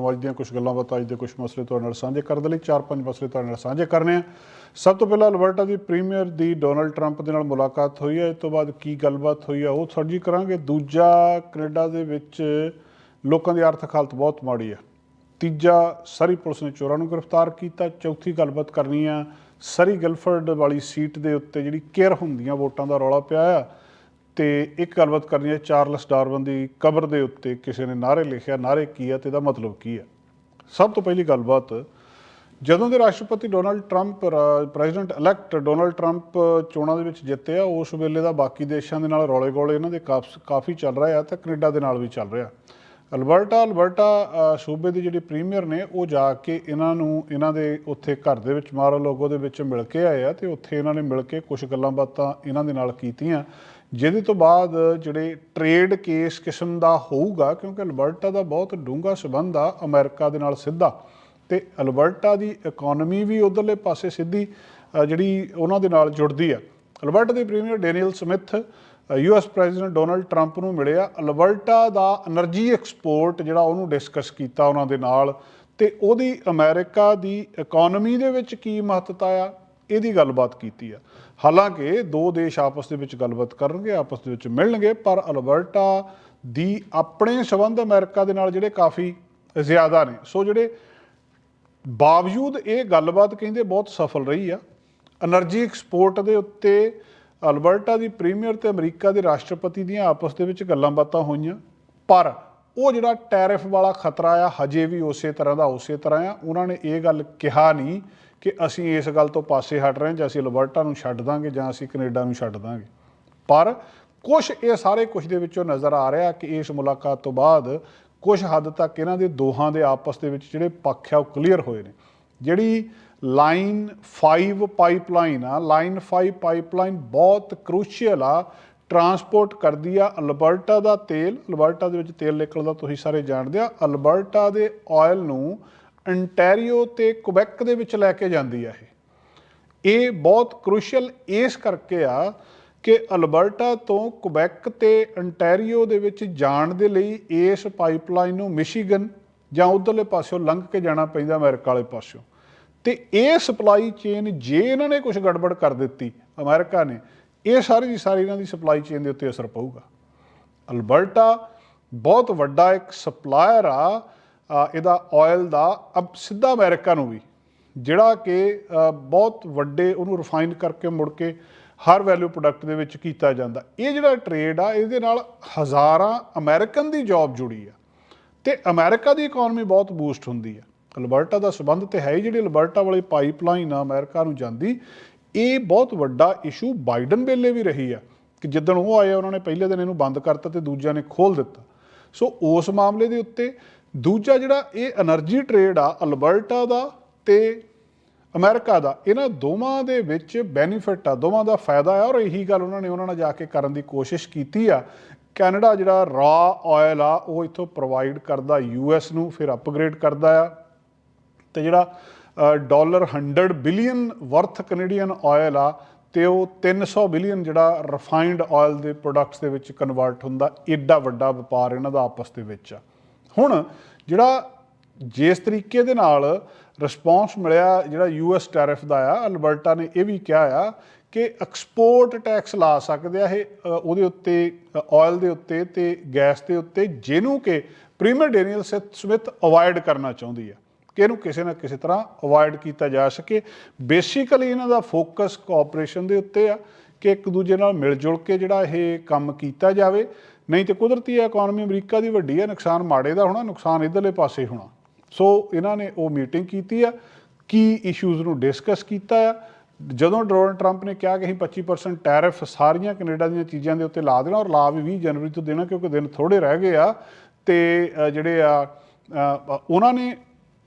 ਨੂੰ ਦੀਆਂ ਕੁਝ ਗੱਲਾਂ ਬਾਤਾਂ, ਅੱਜ ਦੇ ਕੁਝ ਮਸਲੇ ਤੁਹਾਡੇ ਨਾਲ ਸਾਂਝੇ ਕਰਨ ਦੇ ਲਈ, ਚਾਰ ਪੰਜ ਮਸਲੇ ਤੁਹਾਡੇ ਨਾਲ ਸਾਂਝੇ ਕਰਨੇ ਆ। ਸਭ ਤੋਂ ਪਹਿਲਾਂ ਅਲਬਰਟਾ ਦੀ ਪ੍ਰੀਮੀਅਰ ਦੀ ਡੋਨਲਡ ਟਰੰਪ ਦੇ ਨਾਲ ਮੁਲਾਕਾਤ ਹੋਈ ਹੈ। ਇਸ ਤੋਂ ਬਾਅਦ ਕੀ ਗੱਲਬਾਤ ਹੋਈ ਹੈ ਉਹ ਸਾਂਝੀ ਕਰਾਂਗੇ। ਦੂਜਾ ਕੈਨੇਡਾ ਦੇ ਵਿੱਚ ਲੋਕਾਂ ਦੀ ਆਰਥਿਕ ਹਾਲਤ ਬਹੁਤ ਮਾੜੀ ਹੈ ਤੀਜਾ, ਸਰੀ ਪੁਲਿਸ ਨੇ ਚੋਰਾਂ ਨੂੰ ਗ੍ਰਿਫਤਾਰ ਕੀਤਾ। ਚੌਥੀ, ਗੱਲਬਾਤ ਕਰਨੀ ਆ, ਸਰੀ ਗਿਲਫਰਡ ਵਾਲੀ ਸੀਟ ਦੇ ਉੱਤੇ ਜਿਹੜੀ ਕੇਅਰ ਹੁੰਦੀਆਂ ਵੋਟਾਂ ਦਾ ਰੌਲਾ ਪਿਆ ਆ। ਤੇ ਇੱਕ ਗੱਲਬਾਤ ਕਰਨੀ ਹੈ, ਚਾਰਲਸ ਡਾਰਵਨ ਦੀ ਕਬਰ ਦੇ ਉੱਤੇ ਕਿਸੇ ਨੇ ਨਾਰੇ ਲਿਖਿਆ। ਨਾਰੇ ਕੀ ਹੈ ਤੇ ਇਹਦਾ ਮਤਲਬ ਕੀ ਹੈ? ਸਭ ਤੋਂ ਪਹਿਲੀ ਗੱਲਬਾਤ, ਜਦੋਂ ਦੇ ਰਾਸ਼ਟਰਪਤੀ Donald Trump president elect Donald Trump ਚੋਣਾਂ ਦੇ ਵਿੱਚ ਜਿੱਤੇ ਆ, ਉਸ ਵੇਲੇ ਦਾ ਬਾਕੀ ਦੇਸ਼ਾਂ ਦੇ ਨਾਲ ਰੌਲੇ ਗੋਲੇ ਇਹਨਾਂ ਦੇ ਕਾਫ- ਕਾਫੀ ਚੱਲ ਰਿਹਾ ਆ ਤੇ ਕੈਨੇਡਾ ਦੇ ਨਾਲ ਵੀ ਚੱਲ ਰਿਹਾ। ਅਲਬਰਟਾ ਅਲਬਰਟਾ ਸੂਬੇ ਦੇ ਜਿਹੜੇ ਪ੍ਰੀਮੀਅਰ ਨੇ, ਉਹ ਜਾ ਕੇ ਇਹਨਾਂ ਨੂੰ, ਇਹਨਾਂ ਦੇ ਉੱਥੇ ਘਰ ਦੇ ਵਿੱਚ ਮਾਰੋ ਲੋਗੋ ਦੇ ਵਿੱਚ ਮਿਲ ਕੇ ਆਏ ਆ ਤੇ ਉੱਥੇ ਇਹਨਾਂ ਨੇ ਮਿਲ ਕੇ ਕੁਝ ਗੱਲਾਂ ਬਾਤਾਂ ਇਹਨਾਂ ਦੇ ਨਾਲ ਕੀਤੀਆਂ। ਜਿਹਦੇ ਤੋਂ ਬਾਅਦ ਜਿਹੜੇ ਟ੍ਰੇਡ ਕੇਸ ਕਿਸਮ ਦਾ ਹੋਊਗਾ, ਕਿਉਂਕਿ ਅਲਬਰਟਾ ਦਾ ਬਹੁਤ ਡੂੰਘਾ ਸਬੰਧ ਆ ਅਮਰੀਕਾ ਦੇ ਨਾਲ ਸਿੱਧਾ, ਤੇ ਅਲਬਰਟਾ ਦੀ ਇਕਨੋਮੀ ਵੀ ਉਧਰਲੇ ਪਾਸੇ ਸਿੱਧੀ ਜਿਹੜੀ ਉਹਨਾਂ ਦੇ ਨਾਲ ਜੁੜਦੀ ਆ। ਅਲਬਰਟਾ ਦੇ premier Danielle Smith US president Donald Trump ਨੂੰ ਮਿਲਿਆ। ਅਲਬਰਟਾ ਦਾ એનર્ਜੀ ਐਕਸਪੋਰਟ ਜਿਹੜਾ ਉਹਨੂੰ ਡਿਸਕਸ ਕੀਤਾ ਉਹਨਾਂ ਦੇ ਨਾਲ, ਤੇ ਉਹਦੀ ਅਮਰੀਕਾ ਦੀ ਇਕਨੋਮੀ ਦੇ ਵਿੱਚ ਕੀ ਮਹੱਤਤਾ ਆ? ਇਹਦੀ ਗੱਲਬਾਤ ਕੀਤੀ ਆ। ਹਾਲਾਂਕਿ ਦੋ ਦੇਸ਼ ਆਪਸ ਦੇ ਵਿੱਚ ਗੱਲਬਾਤ ਕਰਨਗੇ, ਆਪਸ ਦੇ ਵਿੱਚ ਮਿਲਣਗੇ, ਪਰ ਅਲਬਰਟਾ ਦੀ ਆਪਣੇ ਸਬੰਧ ਅਮਰੀਕਾ ਦੇ ਨਾਲ ਜਿਹੜੇ ਕਾਫੀ ਜ਼ਿਆਦਾ ਨੇ। ਸੋ ਜਿਹੜੇ ਬਾਵਜੂਦ ਇਹ ਗੱਲਬਾਤ ਕਹਿੰਦੇ ਬਹੁਤ ਸਫਲ ਰਹੀ ਆ। એનર્ਜੀ ਐਕਸਪੋਰਟ ਦੇ ਉੱਤੇ ਅਲਬਰਟਾ ਦੀ ਪ੍ਰੀਮੀਅਰ ਤੇ ਅਮਰੀਕਾ ਦੇ ਰਾਸ਼ਟਰਪਤੀ ਦੀਆਂ ਆਪਸ ਦੇ ਵਿੱਚ ਗੱਲਾਂ ਬਾਤਾਂ ਹੋਈਆਂ। ਪਰ ਉਹ ਜਿਹੜਾ ਟੈਰਿਫ ਵਾਲਾ ਖਤਰਾ ਆ, ਹਜੇ ਵੀ ਉਸੇ ਤਰ੍ਹਾਂ ਦਾ ਉਸੇ ਤਰ੍ਹਾਂ ਆ। ਉਹਨਾਂ ਨੇ ਇਹ ਗੱਲ ਕਿਹਾ ਨਹੀਂ ਕਿ ਅਸੀਂ ਇਸ ਗੱਲ ਤੋਂ ਪਾਸੇ ਹਟ ਰਹੇ ਹਾਂ ਜਾਂ ਅਸੀਂ ਅਲਬਰਟਾ ਨੂੰ ਛੱਡ ਦਾਂਗੇ ਜਾਂ ਅਸੀਂ ਕੈਨੇਡਾ ਨੂੰ ਛੱਡ ਦਾਂਗੇ। ਪਰ ਕੁਝ ਇਹ ਸਾਰੇ ਕੁਝ ਦੇ ਵਿੱਚੋਂ ਨਜ਼ਰ ਆ ਰਿਹਾ ਕਿ ਇਸ ਮੁਲਾਕਾਤ ਤੋਂ ਬਾਅਦ ਕੁਝ ਹੱਦ ਤੱਕ ਇਹਨਾਂ ਦੇ ਦੋਹਾਂ ਦੇ ਆਪਸ ਦੇ ਵਿੱਚ ਜਿਹੜੇ ਪੱਖ ਆ ਉਹ ਕਲੀਅਰ ਹੋਏ ਨੇ। ਜਿਹੜੀ ਲਾਈਨ 5 ਪਾਈਪਲਾਈਨ ਆ, ਲਾਈਨ 5 ਪਾਈਪਲਾਈਨ ਬਹੁਤ ਕ੍ਰੂਸ਼ੀਅਲ ਆ ਟਰਾਂਸਪੋਰਟ ਕਰਦੀ ਆ ਅਲਬਰਟਾ ਦਾ ਤੇਲ। ਅਲਬਰਟਾ ਦੇ ਵਿੱਚ ਤੇਲ ਨਿਕਲਦਾ, ਤੁਸੀਂ ਸਾਰੇ ਜਾਣਦੇ ਆ। ਅਲਬਰਟਾ ਦੇ ਆਇਲ ਨੂੰ ਅੰਟੈਰੀਓ ਤੇ ਕੁਬੈਕ ਦੇ ਵਿੱਚ ਲੈ ਕੇ ਜਾਂਦੀ ਆ ਇਹ। ਇਹ ਬਹੁਤ ਕ੍ਰੂਸ਼ੀਅਲ ਇਸ ਕਰਕੇ ਆ ਕਿ ਅਲਬਰਟਾ ਤੋਂ ਕੁਬੈਕ ਤੇ ਅੰਟੈਰੀਓ ਦੇ ਵਿੱਚ ਜਾਣ ਦੇ ਲਈ ਇਸ ਪਾਈਪਲਾਈਨ ਨੂੰ ਮਿਸ਼ੀਗਨ ਜਾਂ ਉਧਰਲੇ ਪਾਸਿਓਂ ਲੰਘ ਕੇ ਜਾਣਾ ਪੈਂਦਾ ਅਮਰੀਕਾ ਵਾਲੇ ਪਾਸਿਓਂ। ਤੇ ਇਹ ਸਪਲਾਈ ਚੇਨ ਜੇ ਇਹਨਾਂ ਨੇ ਕੁਝ ਗੜਬੜ ਕਰ ਦਿੱਤੀ ਅਮਰੀਕਾ ਨੇ, ਇਹ ਸਾਰੀ ਦੀ ਸਾਰੀ ਇਹਨਾਂ ਦੀ ਸਪਲਾਈ ਚੇਨ ਦੇ ਉੱਤੇ ਅਸਰ ਪਊਗਾ। ਅਲਬਰਟਾ ਬਹੁਤ ਵੱਡਾ ਇੱਕ ਸਪਲਾਇਰ ਆ ਇਹਦਾ ਆਇਲ ਦਾ, ਅਬ ਸਿੱਧਾ ਅਮਰੀਕਾ ਨੂੰ ਵੀ, ਜਿਹੜਾ ਕਿ ਬਹੁਤ ਵੱਡੇ ਉਹਨੂੰ ਰਿਫਾਈਨ ਕਰਕੇ ਮੁੜ ਕੇ ਹਰ ਵੈਲਿਊ ਪ੍ਰੋਡਕਟ ਦੇ ਵਿੱਚ ਕੀਤਾ ਜਾਂਦਾ। ਇਹ ਜਿਹੜਾ ਟ੍ਰੇਡ ਆ, ਇਹਦੇ ਨਾਲ ਹਜ਼ਾਰਾਂ ਅਮਰੀਕਨ ਦੀ ਜੌਬ ਜੁੜੀ ਆ। ਤੇ ਅਮਰੀਕਾ ਦੀ ਇਕਨੋਮੀ ਬਹੁਤ ਬੂਸਟ ਹੁੰਦੀ ਆ। ਅਲਬਰਟਾ ਦਾ ਸਬੰਧ ਤੇ ਹੈ ਹੀ ਜਿਹੜੀ ਅਲਬਰਟਾ ਵਾਲੀ ਪਾਈਪਲਾਈਨ ਆ, ਅਮਰੀਕਾ ਨੂੰ ਜਾਂਦੀ, ਇਹ ਬਹੁਤ ਵੱਡਾ ਇਸ਼ੂ ਬਾਈਡਨ ਵੇਲੇ ਵੀ ਰਹੀ ਆ। ਕਿ ਜਿੱਦਣ ਉਹ ਆਏ ਉਹਨਾਂ ਨੇ ਪਹਿਲੇ ਦਿਨ ਇਹਨੂੰ ਬੰਦ ਕਰਤਾ ਤੇ ਦੂਜਿਆਂ ਨੇ ਖੋਲ ਦਿੱਤਾ। ਸੋ ਉਸ ਮਾਮਲੇ ਦੇ ਉੱਤੇ ਦੂਜਾ ਜਿਹੜਾ ਇਹ એનર્ਜੀ ਟ੍ਰੇਡ ਆ, ਅਲਬਰਟਾ ਦਾ ਤੇ ਅਮਰੀਕਾ ਦਾ, ਇਹਨਾਂ ਦੋਵਾਂ ਦੇ ਵਿੱਚ ਬੈਨੀਫਿਟ ਆ, ਦੋਵਾਂ ਦਾ ਫਾਇਦਾ ਆ ਔਰ ਇਹੀ ਗੱਲ ਉਹਨਾਂ ਨੇ ਉਹਨਾਂ ਨਾਲ ਜਾ ਕੇ ਕਰਨ ਦੀ ਕੋਸ਼ਿਸ਼ ਕੀਤੀ ਆ। ਕੈਨੇਡਾ ਜਿਹੜਾ ਰਾ ਆਇਲ ਆ, ਉਹ ਇੱਥੋਂ ਪ੍ਰੋਵਾਈਡ ਕਰਦਾ ਯੂ ਯੂਐਸ ਨੂੰ ਫਿਰ ਅਪਗ੍ਰੇਡ ਕਰਦਾ ਆ। ਤੇ ਜਿਹੜਾ dollar 100 billion worth Canadian oil ਆ, ਤੇ ਉਹ 300 ਬਿਲੀਅਨ ਜਿਹੜਾ ਰਿਫਾਈਨਡ ਆਇਲ ਦੇ ਪ੍ਰੋਡਕਟਸ ਦੇ ਵਿੱਚ ਕਨਵਰਟ ਹੁੰਦਾ, ਏਡਾ ਵੱਡਾ ਵਪਾਰ ਇਹਨਾਂ ਦਾ ਆਪਸ ਦੇ ਵਿੱਚ ਆ। ਹੁਣ ਜਿਹੜਾ ਜਿਸ ਤਰੀਕੇ ਦੇ ਨਾਲ ਰਿਸਪੌਂਸ ਮਿਲਿਆ, ਜਿਹੜਾ ਯੂਐਸ ਟੈਰਿਫ ਦਾ ਆ, ਅਲਬਰਟਾ ਨੇ ਇਹ ਵੀ ਕਿਹਾ ਆ ਕਿ ਐਕਸਪੋਰਟ ਟੈਕਸ ਲਾ ਸਕਦੇ ਆ ਇਹ ਉਹਦੇ ਉੱਤੇ ਆਇਲ ਦੇ ਉੱਤੇ ਤੇ ਗੈਸ ਦੇ ਉੱਤੇ, ਜਿਹਨੂੰ ਕਿ ਪ੍ਰੀਮੀਅਰ ਡੈਨੀਅਲ ਸਮਿਥ ਅਵੋਇਡ ਕਰਨਾ ਚਾਹੁੰਦੀ ਆ, ਕਿ ਇਹਨੂੰ ਕਿਸੇ ਨਾ ਕਿਸੇ ਤਰ੍ਹਾਂ ਅਵੋਇਡ ਕੀਤਾ ਜਾ ਸਕੇ। ਬੇਸਿਕਲੀ ਇਹਨਾਂ ਦਾ ਫੋਕਸ ਕੋਆਪਰੇਸ਼ਨ ਦੇ ਉੱਤੇ ਆ, ਕਿ ਇੱਕ ਦੂਜੇ ਨਾਲ ਮਿਲ ਜੁਲ ਕੇ ਜਿਹੜਾ ਇਹ ਕੰਮ ਕੀਤਾ ਜਾਵੇ। ਨਹੀਂ ਤੇ ਕੁਦਰਤੀ ਇਕਨੋਮੀ ਅਮਰੀਕਾ ਦੀ ਵੱਡੀ ਹੈ, ਨੁਕਸਾਨ ਮਾੜੇ ਦਾ ਹੋਣਾ, ਨੁਕਸਾਨ ਇਧਰਲੇ ਪਾਸੇ ਹੋਣਾ। ਸੋ ਇਹਨਾਂ ਨੇ ਉਹ ਮੀਟਿੰਗ ਕੀਤੀ ਆ, ਕੀ ਇਸ਼ੂਜ਼ ਨੂੰ ਡਿਸਕਸ ਕੀਤਾ ਆ। ਜਦੋਂ ਡੋਨਲਡ ਟਰੰਪ ਨੇ ਕਿਹਾ ਕਿ ਅਸੀਂ 25% ਟੈਰਿਫ ਸਾਰੀਆਂ ਕੈਨੇਡਾ ਦੀਆਂ ਚੀਜ਼ਾਂ ਦੇ ਉੱਤੇ ਲਾ ਦੇਣਾ ਔਰ ਲਾ ਵੀ 20 ਜਨਵਰੀ ਤੋਂ ਦੇਣਾ, ਕਿਉਂਕਿ ਦਿਨ ਥੋੜੇ ਰਹਿ ਗਏ ਆ, ਤੇ ਜਿਹੜੇ ਆ ਉਹਨਾਂ ਨੇ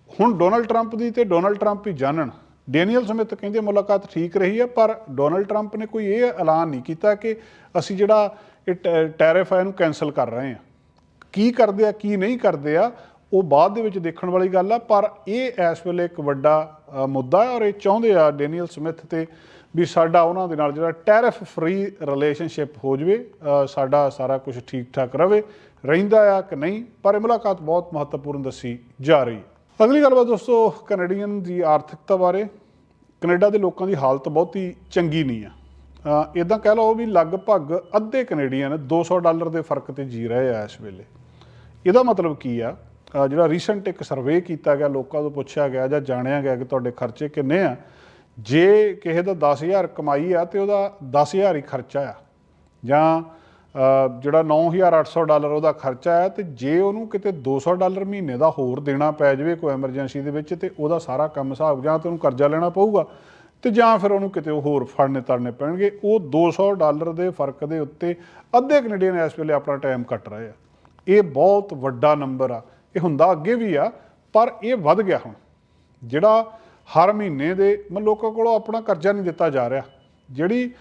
ਹੁਣ ਡੋਨਲਡ ਟਰੰਪ ਦੀ ਤੇ ਡੋਨਲਡ ਟਰੰਪ ਹੀ ਜਾਣਨ। ਡੈਨੀਅਲ ਸਮਿਤ ਕਹਿੰਦੇ ਮੁਲਾਕਾਤ ਠੀਕ ਰਹੀ ਹੈ ਪਰ ਡੋਨਲਡ ਟਰੰਪ ਨੇ ਕੋਈ ਇਹ ਐਲਾਨ ਨਹੀਂ ਕੀਤਾ ਕਿ ਅਸੀਂ ਜਿਹੜਾ ਇਹ ਟੈ- ਟੈਰਿਫ ਆ, ਇਹਨੂੰ ਕੈਨਸਲ ਕਰ ਰਹੇ ਹਾਂ ਕੀ ਕਰਦੇ ਆ, ਕੀ ਨਹੀਂ ਕਰਦੇ ਆ, ਉਹ ਬਾਅਦ ਦੇ ਵਿੱਚ ਦੇਖਣ ਵਾਲੀ ਗੱਲ ਆ, ਪਰ ਇਹ ਇਸ ਵੇਲੇ ਇੱਕ ਵੱਡਾ ਮੁੱਦਾ ਹੈ ਔਰ ਇਹ ਚਾਹੁੰਦੇ ਆ ਡੈਨੀਅਲ ਸਮਿਥ ਤੇ ਵੀ ਸਾਡਾ ਉਹਨਾਂ ਦੇ ਨਾਲ ਜਿਹੜਾ ਟੈਰਿਫ ਫ੍ਰੀ ਰਿਲੇਸ਼ਨਸ਼ਿਪ ਹੋ ਜਵੇ ਸਾਡਾ ਸਾਰਾ ਕੁਝ ਠੀਕ ਠਾਕ ਰਵੇ, ਰਹਿੰਦਾ ਆ ਕਿ ਨਹੀਂ, ਪਰ ਇਹ ਮੁਲਾਕਾਤ ਬਹੁਤ ਮਹੱਤਵਪੂਰਨ ਦੱਸੀ ਜਾ ਰਹੀ ਹੈ। ਅਗਲੀ ਗੱਲਬਾਤ ਦੋਸਤੋ ਕੈਨੇਡੀਅਨ ਦੀ ਆਰਥਿਕਤਾ ਬਾਰੇ। ਕੈਨੇਡਾ ਦੇ ਲੋਕਾਂ ਦੀ ਹਾਲਤ ਬਹੁਤੀ ਚੰਗੀ ਨਹੀਂ ਆ। ਇਦਾਂ ਕਹਿ ਲਓ ਵੀ ਲਗਭਗ ਅੱਧੇ ਕੈਨੇਡੀਅਨ 200 ਡਾਲਰ ਦੇ ਫ਼ਰਕ ਤੇ ਜੀ ਰਹੇ ਆ ਇਸ ਵੇਲੇ। ਇਹਦਾ ਮਤਲਬ ਕੀ ਆ? ਜਿਹੜਾ ਰੀਸੈਂਟ ਇੱਕ ਸਰਵੇ ਕੀਤਾ ਗਿਆ ਲੋਕਾਂ ਤੋਂ ਪੁੱਛਿਆ ਗਿਆ ਜਾਂ ਜਾਣਿਆ ਗਿਆ ਕਿ ਤੁਹਾਡੇ ਖਰਚੇ ਕਿੰਨੇ ਆ ਜੇ ਕਿਸੇ ਦਾ 10000 ਕਮਾਈ ਆ ਤੇ ਉਹਦਾ 10000 ਹੀ ਖਰਚਾ ਆ। ਜਾਂ ਅ, ਜਿਹੜਾ 9800 ਡਾਲਰ ਉਹਦਾ ਖਰਚਾ ਹੈ ਤੇ ਜੇ ਉਹਨੂੰ ਕਿਤੇ 200 ਡਾਲਰ ਮਹੀਨੇ ਦਾ ਹੋਰ ਦੇਣਾ ਪੈ ਜਾਵੇ ਕੋਈ ਐਮਰਜੈਂਸੀ ਦੇ ਵਿੱਚ ਤੇ ਉਹਦਾ ਸਾਰਾ ਕੰਮ ਹਿਸਾਬ ਜਾਂ ਤੇ ਉਹਨੂੰ ਕਰਜ਼ਾ ਲੈਣਾ ਪਊਗਾ ਤੇ ਜਾਂ ਫਿਰ ਉਹਨੂੰ ਕਿਤੇ ਹੋਰ ਫੜਨੇ ਤਰਨੇ ਪੈਣਗੇ, ਉਹ 200 ਡਾਲਰ ਦੇ ਫ਼ਰਕ ਦੇ ਉੱਤੇ ਅੱਧੇ ਕੈਨੇਡੀਅਨ ਇਸ ਵੇਲੇ ਆਪਣਾ ਟਾਈਮ ਕੱਟ ਰਹੇ ਆ। ਇਹ ਬਹੁਤ ਵੱਡਾ ਨੰਬਰ ਆ। ਇਹ ਹੁੰਦਾ ਅੱਗੇ ਵੀ ਆ, ਪਰ ਇਹ ਵੱਧ ਗਿਆ ਹੁਣ। ਜਿਹੜਾ ਹਰ ਮਹੀਨੇ ਦੇ, ਮਤਲਬ ਲੋਕਾਂ ਕੋਲੋਂ ਆਪਣਾ ਕਰਜ਼ਾ ਨਹੀਂ ਦਿੱਤਾ ਜਾ ਰਿਹਾ। ਜਿਹੜੀ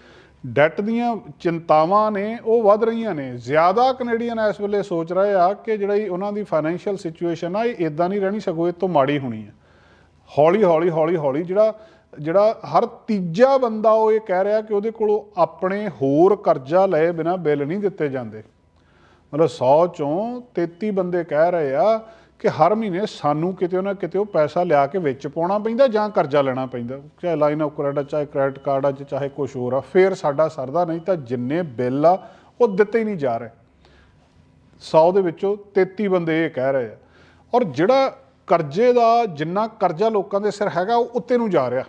ਡੈਟ ਦੀਆਂ ਚਿੰਤਾਵਾਂ ਨੇ, ਉਹ ਵੱਧ ਰਹੀਆਂ ਨੇ। ਜ਼ਿਆਦਾ ਕੈਨੇਡੀਅਨ ਇਸ ਵੇਲੇ ਸੋਚ ਰਹੇ ਆ ਕਿ ਜਿਹੜੀ ਉਹਨਾਂ ਦੀ ਫਾਈਨੈਂਸ਼ੀਅਲ ਸਿਚੁਏਸ਼ਨ ਆ, ਇਹ ਇਦਾਂ ਨਹੀਂ ਰਹਿਣੀ, ਸਗੋਂ ਇਹ ਤੋਂ ਮਾੜੀ ਹੋਣੀ ਆ। ਹੌਲੀ ਹੌਲੀ ਹੌਲੀ ਹੌਲੀ ਜਿਹੜਾ ਜਿਹੜਾ ਹਰ ਤੀਜਾ ਬੰਦਾ ਉਹ ਇਹ ਕਹਿ ਰਿਹਾ ਕਿ ਉਹਦੇ ਕੋਲੋਂ ਆਪਣੇ ਹੋਰ ਕਰਜ਼ਾ ਲਏ ਬਿਨਾ ਬਿੱਲ ਨਹੀਂ ਦਿੱਤੇ ਜਾਂਦੇ। ਮਤਲਬ 100 ਚੋਂ 33 ਬੰਦੇ ਕਹਿ ਰਹੇ ਆ ਕਿ ਹਰ ਮਹੀਨੇ ਸਾਨੂੰ ਕਿਤੇ ਨਾ ਕਿਤੇ ਉਹ ਪੈਸਾ ਲਿਆ ਕੇ ਵਿੱਚ ਪਾਉਣਾ ਪੈਂਦਾ ਜਾਂ ਕਰਜ਼ਾ ਲੈਣਾ ਪੈਂਦਾ। ਚਾਹੇ ਲਾਈਨ ਆਫ ਕ੍ਰੈਡਿਟ ਚਾਹੇ ਕ੍ਰੈਡਿਟ ਕਾਰਡ ਆ, ਚਾਹੇ ਕੁਝ ਹੋਰ ਆ, ਫੇਰ ਸਾਡਾ ਸਰਦਾ ਨਹੀਂ ਤਾਂ ਜਿੰਨੇ ਬਿੱਲ ਆ ਉਹ ਦਿੱਤੇ ਹੀ ਨਹੀਂ ਜਾ ਰਹੇ। 100 ਦੇ ਵਿੱਚੋਂ 33 ਬੰਦੇ ਇਹ ਕਹਿ ਰਹੇ ਆ। ਔਰ ਜਿਹੜਾ ਕਰਜ਼ੇ ਦਾ ਜਿੰਨਾ ਕਰਜ਼ਾ ਲੋਕਾਂ ਦੇ ਸਿਰ ਹੈਗਾ ਉਹ ਉੱਤੇ ਨੂੰ ਜਾ ਰਿਹਾ।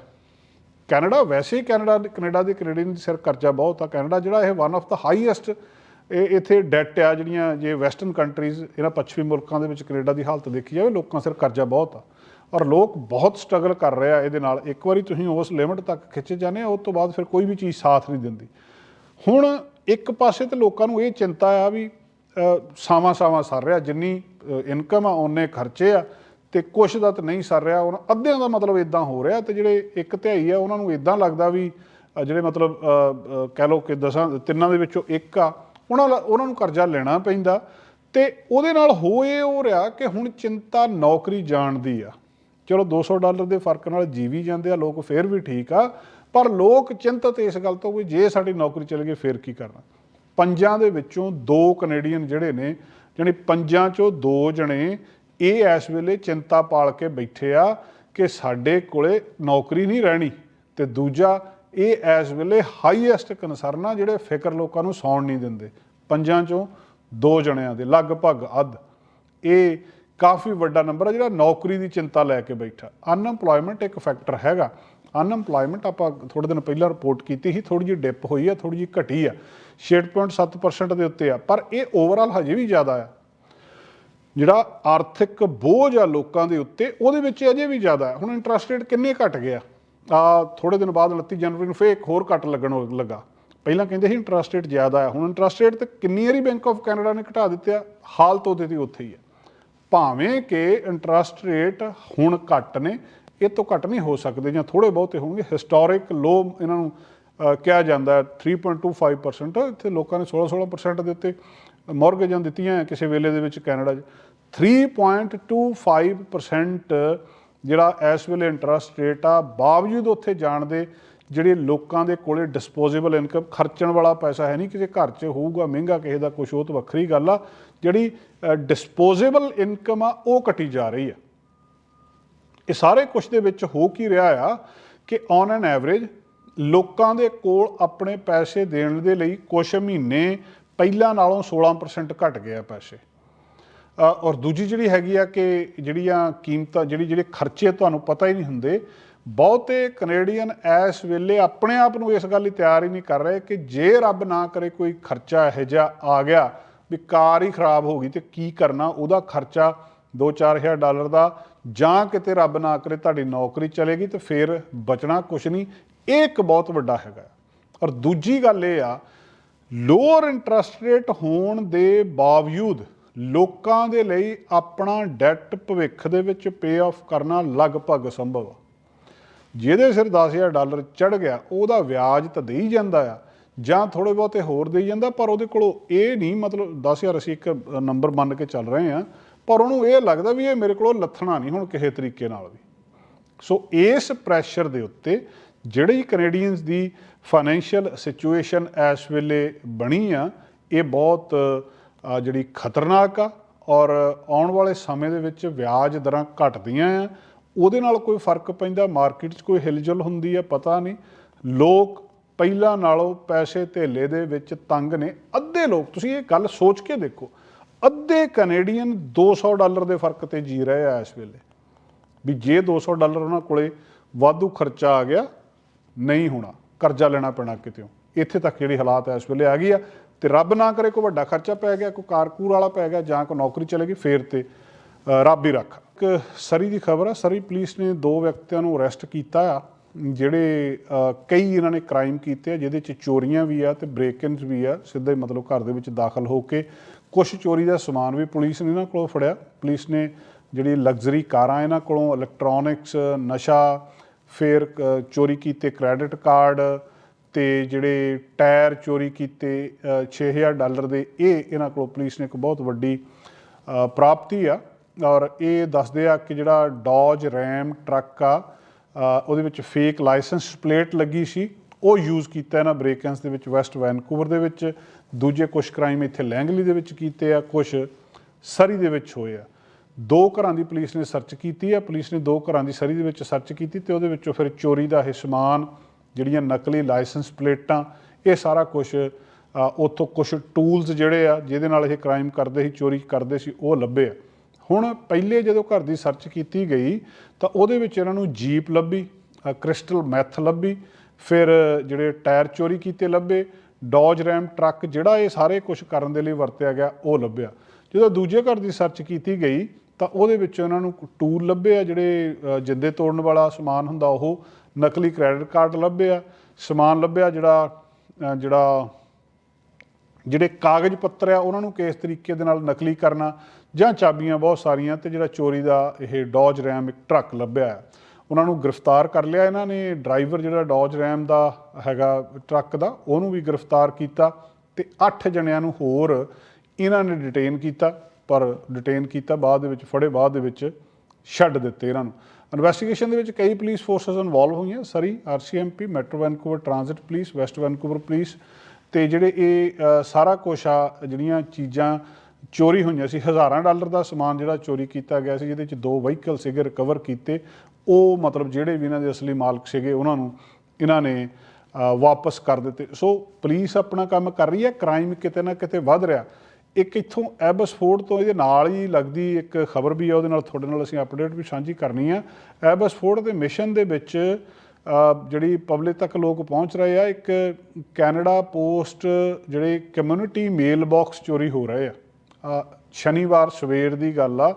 ਕੈਨੇਡਾ, ਵੈਸੇ ਹੀ ਕੈਨੇਡਾ ਕੈਨੇਡਾ ਦੇ ਕੈਨੇਡੀਅਨ ਦੇ ਸਿਰ ਕਰਜ਼ਾ ਬਹੁਤ ਆ। ਕੈਨੇਡਾ ਜਿਹੜਾ ਇਹ ਵਨ ਆਫ ਦਾ ਹਾਈਐਸਟ ਇਹ ਇੱਥੇ ਡੈਟ ਆ ਜਿਹੜੀਆਂ ਜੇ ਵੈਸਟਰਨ ਕੰਟਰੀਜ਼ ਇਹਨਾਂ ਪੱਛਮੀ ਮੁਲਕਾਂ ਦੇ ਵਿੱਚ ਕੈਨੇਡਾ ਦੀ ਹਾਲਤ ਦੇਖੀ ਜਾਵੇ, ਲੋਕਾਂ ਸਿਰ ਕਰਜ਼ਾ ਬਹੁਤ ਆ। ਔਰ ਲੋਕ ਬਹੁਤ ਸਟਰਗਲ ਕਰ ਰਿਹਾ ਇਹਦੇ ਨਾਲ। ਇੱਕ ਵਾਰੀ ਤੁਸੀਂ ਉਸ ਲਿਮਟ ਤੱਕ ਖਿੱਚੇ ਜਾਂਦੇ ਆ ਉਸ ਤੋਂ ਬਾਅਦ ਫਿਰ ਕੋਈ ਵੀ ਚੀਜ਼ ਸਾਥ ਨਹੀਂ ਦਿੰਦੀ। ਹੁਣ ਇੱਕ ਪਾਸੇ ਤੇ ਲੋਕਾਂ ਨੂੰ ਇਹ ਚਿੰਤਾ ਆ ਵੀ ਸਾਵਾਂ ਸਾਵਾਂ ਸਰ ਰਿਹਾ, ਜਿੰਨੀ ਇਨਕਮ ਆ ਉਹਨੇ ਖਰਚੇ ਆ। ਤੇ ਕੁਛ ਦਾ ਤਾਂ ਨਹੀਂ ਸਰ ਰਿਹਾ। ਉਹਨਾਂ ਅੱਧਿਆਂ ਦਾ ਮਤਲਬ ਇਦਾਂ ਹੋ ਰਿਹਾ ਤੇ ਜਿਹੜੇ ਇੱਕ ਧਿਆਈ ਆ, ਉਹਨਾਂ ਨੂੰ ਇਦਾਂ ਲੱਗਦਾ ਵੀ ਜਿਹੜੇ ਮਤਲਬ ਕਹਿ ਲਓ ਕਿ ਦਸਾਂ, ਤਿੰਨਾਂ ਦੇ ਵਿੱਚੋਂ ਇੱਕ ਆ, ਉਹਨਾਂ ਲਾ- ਉਹਨਾਂ ਨੂੰ ਕਰਜ਼ਾ ਲੈਣਾ ਪੈਂਦਾ। ਤੇ ਉਹਦੇ ਨਾਲ ਹੋ ਇਹ ਹੋ ਰਿਹਾ ਕਿ ਹੁਣ ਚਿੰਤਾ ਨੌਕਰੀ ਜਾਣ ਦੀ ਆ। ਚਲੋ 200 ਡਾਲਰ ਦੇ ਫ਼ਰਕ ਨਾਲ ਜੀਵੀ ਜਾਂਦੇ ਆ, ਲੋਕ ਫੇਰ ਵੀ ਠੀਕ ਆ, ਪਰ ਲੋਕ ਚਿੰਤਤ ਇਸ ਗੱਲ ਤੋਂ ਵੀ ਜੇ ਸਾਡੀ ਨੌਕਰੀ ਚਲੇ ਗਈ ਫੇਰ ਕੀ ਕਰਨਾ। ਪੰਜਾਂ ਦੇ ਵਿੱਚੋਂ ਦੋ ਕੈਨੇਡੀਅਨ ਜਿਹੜੇ ਨੇ, ਜਾਣੀ ਪੰਜਾਂ ਚੋਂ ਦੋ ਜਣੇ ਇਹ ਇਸ ਵੇਲੇ ਚਿੰਤਾ ਪਾਲ ਕੇ ਬੈਠੇ ਆ ਕਿ ਸਾਡੇ ਕੋਲੇ ਨੌਕਰੀ ਨਹੀਂ ਰਹਿਣੀ ਤੇ ਦੂਜਾ, ਇਹ ਇਸ ਵੇਲੇ ਹਾਈਐਸਟ ਕਨਸਰਨ ਆ ਜਿਹੜੇ ਫਿਕਰ ਲੋਕਾਂ ਨੂੰ ਸੌਣ ਨਹੀਂ ਦਿੰਦੇ। ਪੰਜਾਂ ਚੋਂ ਦੋ ਜਣਿਆਂ ਦੇ, ਲਗਭਗ ਅੱਧ। ਇਹ ਕਾਫੀ ਵੱਡਾ ਨੰਬਰ ਹੈ ਜਿਹੜਾ ਨੌਕਰੀ ਦੀ ਚਿੰਤਾ ਲੈ ਕੇ ਬੈਠਾ। ਅਨਐਮਪਲੋਇਮੈਂਟ ਇੱਕ ਫੈਕਟਰ ਹੈਗਾ। ਅਨਐਮਪਲੋਇਮੈਂਟ ਆਪਾਂ ਥੋੜੇ ਦਿਨ ਪਹਿਲਾਂ ਰਿਪੋਰਟ ਕੀਤੀ ਸੀ ਥੋੜੀ ਜਿਹੀ ਡਿਪ ਹੋਈ ਆ ਥੋੜੀ ਜਿਹੀ ਘਟੀ ਆ। 6.7% ਦੇ ਉੱਤੇ ਆ। ਪਰ ਇਹ ਓਵਰਆਲ ਹਜੇ ਵੀ ਜ਼ਿਆਦਾ ਆ। ਜਿਹੜਾ ਆਰਥਿਕ ਬੋਝ ਆ ਲੋਕਾਂ ਦੇ ਉੱਤੇ, ਉਹਦੇ ਵਿੱਚ ਅਜੇ ਵੀ ਜ਼ਿਆਦਾ ਹੈ। ਹੁਣ ਇੰਟਰਸਟ ਰੇਟ ਕਿੰਨੇ ਘਟ ਗਿਆ? ਆ ਥੋੜੇ ਦਿਨ ਬਾਅਦ 29 ਜਨਵਰੀ ਨੂੰ ਫੇਰ ਇੱਕ ਹੋਰ ਘਟ ਲੱਗਣ ਲੱਗਾ। ਪਹਿਲਾਂ ਕਹਿੰਦੇ ਸੀ ਇੰਟਰਸਟ ਰੇਟ ਜ਼ਿਆਦਾ ਹੈ, ਹੁਣ ਇੰਟਰਸਟ ਰੇਟ ਤੇ ਕਿੰਨੀ ਵਾਰੀ ਬੈਂਕ ਆਫ ਕੈਨੇਡਾ ਨੇ ਘਟਾ ਦਿੱਤੇ ਹਾਲਤ ਉਹਦੇ ਦੀ ਉੱਥੇ ਹੀ ਹੈ। ਭਾਵੇਂ ਕਿ ਇੰਟਰਸਟ ਰੇਟ ਹੁਣ ਘੱਟ ਨੇ, ਇਹ ਤੋਂ ਘੱਟ ਨਹੀਂ ਹੋ ਸਕਦੇ ਜਾਂ ਥੋੜੇ ਬਹੁਤੇ ਹੋਣਗੇ। ਹਿਸਟੋਰਿਕ ਲੋ ਇਹਨਾਂ ਨੂੰ ਕਿਹਾ ਜਾਂਦਾ ਹੈ 3.25% ਇੱਥੇ ਲੋਕਾਂ ਨੇ 16-16% ਦੇ ਉੱਤੇ ਮੌਰਗੇਜਾਂ ਦਿੱਤੀਆਂ ਕਿਸੇ ਵੇਲੇ ਦੇ ਵਿੱਚ ਕੈਨੇਡਾ 'ਚ। 3.25% ਜਿਹੜਾ ਇਸ ਵੇਲੇ ਇੰਟਰਸਟ ਰੇਟ ਆ, ਬਾਵਜੂਦ ਉੱਥੇ ਜਾਣ ਦੇ ਜਿਹੜੇ ਲੋਕਾਂ ਦੇ ਕੋਲੇ ਡਿਸਪੋਜ਼ੇਬਲ ਇਨਕਮ ਖਰਚਣ ਵਾਲਾ ਪੈਸਾ ਹੈ ਨਹੀਂ, ਕਿਸੇ ਘਰ 'ਚ ਹੋਊਗਾ, ਮਹਿੰਗਾ ਕਿਸੇ ਦਾ ਕੁਝ ਉਹ ਤਾਂ ਵੱਖਰੀ ਗੱਲ ਆ। ਜਿਹੜੀ ਡਿਸਪੋਜ਼ੇਬਲ ਇਨਕਮ ਆ, ਉਹ ਘਟੀ ਜਾ ਰਹੀ ਆ। ਇਹ ਸਾਰੇ ਕੁਝ ਦੇ ਵਿੱਚ ਹੋ ਕੀ ਰਿਹਾ ਆ ਕਿ ਔਨ ਐਨ ਐਵਰੇਜ ਲੋਕਾਂ ਦੇ ਕੋਲ ਆਪਣੇ ਪੈਸੇ ਦੇਣ ਦੇ ਲਈ ਕੁਝ ਮਹੀਨੇ ਪਹਿਲਾਂ ਨਾਲੋਂ 16% ਘਟ ਗਏ ਆ ਪੈਸੇ। ਔਰ ਦੂਜੀ ਜਿਹੜੀ ਹੈਗੀ ਆ ਕਿ ਜਿਹੜੀਆਂ ਕੀਮਤਾਂ, ਜਿਹੜੀ, ਜਿਹੜੇ ਖਰਚੇ ਤੁਹਾਨੂੰ ਪਤਾ ਹੀ ਨਹੀਂ ਹੁੰਦੇ, ਬਹੁਤੇ ਕੈਨੇਡੀਅਨ ਇਸ ਵੇਲੇ ਆਪਣੇ ਆਪ ਨੂੰ ਇਸ ਗੱਲ ਲਈ ਤਿਆਰ ਹੀ ਨਹੀਂ ਕਰ ਰਹੇ ਕਿ ਜੇ ਰੱਬ ਨਾ ਕਰੇ ਕੋਈ ਖਰਚਾ ਇਹੋ ਜਿਹਾ ਆ ਗਿਆ, ਵੀ ਕਾਰ ਹੀ ਖਰਾਬ ਹੋ ਗਈ ਤੇ ਕੀ ਕਰਨਾ, ਉਹਦਾ ਖਰਚਾ 2-4000 ਡਾਲਰ ਦਾ, ਜਾਂ ਕਿਤੇ ਰੱਬ ਨਾ ਕਰੇ ਤੁਹਾਡੀ ਨੌਕਰੀ ਚਲੇਗੀ ਤੇ ਫਿਰ ਬਚਣਾ ਕੁਛ ਨਹੀਂ, ਇਹ ਇੱਕ ਬਹੁਤ ਵੱਡਾ ਹੈਗਾ। ਔਰ ਦੂਜੀ ਗੱਲ ਇਹ ਆ ਲੋਅਰ ਇੰਟਰਸਟ ਰੇਟ ਹੋਣ ਦੇ ਬਾਵਜੂਦ ਲੋਕਾਂ ਦੇ ਲਈ ਆਪਣਾ ਡੈਟ ਭਵਿੱਖ ਦੇ ਵਿੱਚ ਪੇ ਆਫ ਕਰਨਾ ਲਗਭਗ ਸੰਭਵ ਆ। ਜਿਹਦੇ ਸਿਰ 10000 ਡਾਲਰ ਚੜ ਗਿਆ, ਉਹਦਾ ਵਿਆਜ ਤਾਂ ਦੇਈ ਜਾਂਦਾ ਆ, ਜਾਂ ਥੋੜੇ ਬਹੁਤੇ ਹੋਰ ਦੇਈ ਜਾਂਦਾ, ਪਰ ਉਹਦੇ ਕੋਲੋਂ ਇਹ ਨਹੀਂ ਮਤਲਬ 10000 ਅਸੀਂ ਇੱਕ ਨੰਬਰ ਮੰਨ ਕੇ ਚੱਲ ਰਹੇ ਆ, ਪਰ ਉਹਨੂੰ ਇਹ ਲੱਗਦਾ ਵੀ ਇਹ ਮੇਰੇ ਕੋਲੋਂ ਲੱਥਣਾ ਨਹੀਂ ਹੁਣ ਕਿਸੇ ਤਰੀਕੇ ਨਾਲ ਵੀ। ਸੋ ਇਸ ਪ੍ਰੈਸ਼ਰ ਦੇ ਉੱਤੇ ਜਿਹੜੀ ਕੈਨੇਡੀਅਨਸ ਦੀ ਫਾਈਨੈਂਸ਼ੀਅਲ ਸਿਚੁਏਸ਼ਨ ਇਸ ਵੇਲੇ ਬਣੀ ਆ, ਇਹ ਬਹੁਤ ਜਿਹੜੀ ਖਤਰਨਾਕ ਆ ਔਰ ਆਉਣ ਵਾਲੇ ਸਮੇਂ ਦੇ ਵਿੱਚ ਵਿਆਜ ਦਰਾਂ ਘਟਦੀਆਂ ਆ। ਉਹਦੇ ਨਾਲ ਕੋਈ ਫ਼ਰਕ ਪੈਂਦਾ ਮਾਰਕੀਟ 'ਚ ਕੋਈ ਹਿਲਜੁਲ ਹੁੰਦੀ ਆ, ਪਤਾ ਨਹੀਂ। ਲੋਕ ਪਹਿਲਾਂ ਨਾਲੋਂ ਪੈਸੇ ਧੇਲੇ ਦੇ ਵਿੱਚ ਤੰਗ ਨੇ। ਅੱਧੇ ਲੋਕ, ਤੁਸੀਂ ਇਹ ਗੱਲ ਸੋਚ ਕੇ ਦੇਖੋ, ਅੱਧੇ ਕੈਨੇਡੀਅਨ 200 ਡਾਲਰ ਦੇ ਫ਼ਰਕ ਤੇ ਜੀ ਰਹੇ ਆ ਇਸ ਵੇਲੇ। ਵੀ ਜੇ 200 ਡਾਲਰ ਉਹਨਾਂ ਕੋਲੇ ਵਾਧੂ ਖਰਚਾ ਆ ਗਿਆ ਨਹੀਂ ਹੋਣਾ, ਕਰਜ਼ਾ ਲੈਣਾ ਪੈਣਾ ਕਿਤੇੋਂ। ਇੱਥੇ ਤੱਕ ਜਿਹੜੀ ਹਾਲਾਤ ਇਸ ਵੇਲੇ ਆ ਗਈ ਆ ਤੇ ਰੱਬ ਨਾ ਕਰੇ ਕੋਈ ਵੱਡਾ ਖਰਚਾ ਪੈ ਗਿਆ, ਕੋਈ ਕਾਰਕੂਰ ਵਾਲਾ ਪੈ ਗਿਆ ਜਾਂ ਕੋਈ ਨੌਕਰੀ ਚਲੇ ਗਈ, ਫੇਰ ਤੇ ਰੱਬ ਹੀ ਰੱਖ। ਇੱਕ ਸਰੀ ਦੀ ਖਬਰ ਆ, ਸਰੀ ਪੁਲਿਸ ਨੇ ਦੋ ਵਿਅਕਤੀਆਂ ਨੂੰ ਅਰੈਸਟ ਕੀਤਾ ਆ, ਜਿਹੜੇ ਕਈ ਇਹਨਾਂ ਨੇ ਕ੍ਰਾਈਮ ਕੀਤੇ ਆ, ਜਿਹਦੇ ਚ ਚੋਰੀਆਂ ਵੀ ਆ ਤੇ ਬ੍ਰੇਕ-ਇਨਸ ਵੀ ਆ, ਸਿੱਧਾ ਹੀ ਮਤਲਬ ਘਰ ਦੇ ਵਿੱਚ ਦਾਖਲ ਹੋ ਕੇ ਕੁਝ ਚੋਰੀ ਦਾ ਸਮਾਨ ਵੀ ਪੁਲਿਸ ਨੇ ਇਹਨਾਂ ਕੋਲੋਂ ਫੜਿਆ। ਪੁਲਿਸ ਨੇ ਜਿਹੜੀ ਲਗਜ਼ਰੀ ਕਾਰਾਂ ਇਹਨਾਂ ਕੋਲੋਂ, ਇਲੈਕਟ੍ਰੋਨਿਕਸ, ਨਸ਼ਾ ਫਿਰ ਚੋਰੀ ਕੀਤੇ ਕ੍ਰੈਡਿਟ ਕਾਰਡ ਤੇ ਜਿਹੜੇ ਟਾਇਰ ਚੋਰੀ ਕੀਤੇ ਅ, 6000 ਡਾਲਰ ਦੇ ਇਹ ਇਹਨਾਂ ਕੋਲ ਪੁਲਿਸ ਨੇ ਇੱਕ ਬਹੁਤ ਵੱਡੀ ਪ੍ਰਾਪਤੀ ਆ। ਔਰ ਇਹ ਦੱਸਦੇ ਆ ਕਿ ਜਿਹੜਾ ਡੌਜ ਰੈਮ ਟਰੱਕ ਆ ਉਹਦੇ ਵਿੱਚ ਫੇਕ ਲਾਇਸੈਂਸ ਪਲੇਟ ਲੱਗੀ ਸੀ। ਉਹ ਯੂਜ਼ ਕੀਤਾ ਇਹਨਾਂ ਬ੍ਰੇਕਨਸ ਦੇ ਵਿੱਚ ਵੈਸਟ ਵੈਨਕੂਵਰ ਦੇ ਵਿੱਚ। ਦੂਜੇ ਕੁਝ ਕ੍ਰਾਈਮ ਇੱਥੇ ਲੈਂਗਲੀ ਦੇ ਵਿੱਚ ਕੀਤੇ ਆ ਕੁਝ ਸਰੀ ਦੇ ਵਿੱਚ ਹੋਏ ਆ। ਦੋ ਘਰਾਂ ਦੀ ਪੁਲਿਸ ਨੇ ਸਰਚ ਕੀਤੀ ਆ ਪੁਲਿਸ ਨੇ ਦੋ ਘਰਾਂ ਦੀ ਸਰੀ ਦੇ ਵਿੱਚ ਸਰਚ ਕੀਤੀ ਤੇ ਉਹਦੇ ਵਿੱਚੋਂ ਫਿਰ ਚੋਰੀ ਦਾ ਇਹ ਸਮਾਨ, ਜਿਹੜੀਆਂ ਨਕਲੀ ਲਾਇਸੈਂਸ ਪਲੇਟਾਂ, ਇਹ ਸਾਰਾ ਕੁਝ ਉੱਥੋਂ ਕੁਝ ਟੂਲਸ ਜਿਹੜੇ ਆ, ਜਿਹਦੇ ਨਾਲ ਇਹ ਕ੍ਰਾਈਮ ਕਰਦੇ ਸੀ, ਚੋਰੀ ਕਰਦੇ ਸੀ, ਉਹ ਲੱਭੇ ਆ। ਹੁਣ ਪਹਿਲੇ ਜਦੋਂ ਘਰ ਦੀ ਸਰਚ ਕੀਤੀ ਗਈ, ਤਾਂ ਉਹਦੇ ਵਿੱਚ ਇਹਨਾਂ ਨੂੰ ਜੀਪ ਲੱਭੀ ਕ੍ਰਿਸਟਲ ਮੈਥ ਲੱਭੀ, ਫਿਰ ਜਿਹੜੇ ਟਾਇਰ ਚੋਰੀ ਕੀਤੇ ਲੱਭੇ, ਡੌਜ ਰੈਮ ਟਰੱਕ ਜਿਹੜਾ ਇਹ ਸਾਰੇ ਕੁਝ ਕਰਨ ਦੇ ਲਈ ਵਰਤਿਆ ਗਿਆ, ਉਹ ਲੱਭਿਆ। ਜਦੋਂ ਦੂਜੇ ਘਰ ਦੀ ਸਰਚ ਕੀਤੀ ਗਈ ਤਾਂ ਉਹਦੇ ਵਿੱਚ ਉਹਨਾਂ ਨੂੰ ਟੂਲ ਲੱਭੇ ਆ, ਜਿਹੜੇ ਜਿੰਦੇ ਤੋੜਨ ਵਾਲਾ ਸਮਾਨ ਹੁੰਦਾ, ਉਹ ਨਕਲੀ ਕ੍ਰੈਡਿਟ ਕਾਰਡ ਲੱਭੇ ਆ। ਸਮਾਨ ਲੱਭਿਆ ਜਿਹੜਾ ਜਿਹੜਾ, ਜਿਹੜੇ ਕਾਗਜ਼ ਪੱਤਰ ਆ, ਉਹਨਾਂ ਨੂੰ ਕਿਸ ਤਰੀਕੇ ਦੇ ਨਾਲ ਨਕਲੀ ਕਰਨਾ, ਜਾਂ ਚਾਬੀਆਂ ਬਹੁਤ ਸਾਰੀਆਂ, ਤੇ ਜਿਹੜਾ ਚੋਰੀ ਦਾ ਇਹ ਡੌਜ ਰੈਮ ਇੱਕ ਟਰੱਕ ਲੱਭਿਆ ਹੈ ਉਹਨਾਂ ਨੂੰ ਗ੍ਰਿਫਤਾਰ ਕਰ ਲਿਆ ਇਹਨਾਂ ਨੇ ਡਰਾਈਵਰ ਜਿਹੜਾ ਡੌਜ ਰੈਮ ਦਾ ਹੈਗਾ ਟਰੱਕ ਦਾ, ਉਹਨੂੰ ਵੀ ਗ੍ਰਿਫਤਾਰ ਕੀਤਾ, ਤੇ 8 ਜਣਿਆਂ ਨੂੰ ਹੋਰ ਇਹਨਾਂ ਨੇ ਡਿਟੇਨ ਕੀਤਾ। ਪਰ ਡਿਟੇਨ ਕੀਤਾ, ਬਾਅਦ ਦੇ ਵਿੱਚ, ਫੜੇ ਬਾਅਦ ਦੇ ਵਿੱਚ ਛੱਡ ਦਿੱਤੇ ਇਹਨਾਂ ਨੂੰ। ਇਨਵੈਸਟੀਗੇਸ਼ਨ ਦੇ ਵਿੱਚ ਕਈ ਪੁਲਿਸ ਫੋਰਸਸ ਇਨਵੋਲਵ ਹੋਈਆਂ, Surrey RCMP Metro Vancouver transit police West Vancouver police ਤੇ ਜਿਹੜੇ ਇਹ ਸਾਰਾ ਕੁਛ ਆ, ਜਿਹੜੀਆਂ ਚੀਜ਼ਾਂ ਚੋਰੀ ਹੋਈਆਂ ਸੀ, ਹਜ਼ਾਰਾਂ ਡਾਲਰ ਦਾ ਸਮਾਨ ਜਿਹੜਾ ਚੋਰੀ ਕੀਤਾ ਗਿਆ ਸੀ, ਜਿਹਦੇ ਵਿੱਚ ਦੋ ਵਹੀਕਲ ਸੀਗੇ ਰਿਕਵਰ ਕੀਤੇ, ਉਹ ਮਤਲਬ ਜਿਹੜੇ ਵੀ ਇਹਨਾਂ ਦੇ ਅਸਲੀ ਮਾਲਕ ਸੀਗੇ, ਉਹਨਾਂ ਨੂੰ ਇਹਨਾਂ ਨੇ ਵਾਪਸ ਕਰ ਦਿੱਤੇ। ਸੋ ਪੁਲਿਸ ਆਪਣਾ ਕੰਮ ਕਰ ਰਹੀ ਹੈ ਕ੍ਰਾਈਮ ਕਿਤੇ ਨਾ ਕਿਤੇ ਵੱਧ ਰਿਹਾ। ਇੱਕ ਇੱਥੋਂ ਐਬਸਫੋਰਡ ਤੋਂ ਇਹਦੇ ਨਾਲ ਹੀ ਲੱਗਦੀ ਇੱਕ ਖਬਰ ਵੀ ਆ, ਉਹਦੇ ਨਾਲ ਤੁਹਾਡੇ ਨਾਲ ਅਸੀਂ ਅਪਡੇਟ ਵੀ ਸਾਂਝੀ ਕਰਨੀ ਆ। ਐਬਸਫੋਰਡ ਦੇ ਮਿਸ਼ਨ ਦੇ ਵਿੱਚ ਜਿਹੜੀ ਪਬਲਿਕ ਤੱਕ ਲੋਕ ਪਹੁੰਚ ਰਹੇ ਆ, ਇੱਕ ਕੈਨੇਡਾ ਪੋਸਟ ਜਿਹੜੇ ਕਮਿਊਨਿਟੀ ਮੇਲ ਬਾਕਸ ਚੋਰੀ ਹੋ ਰਹੇ ਆ। ਸ਼ਨੀਵਾਰ ਸਵੇਰ ਦੀ ਗੱਲ ਆ।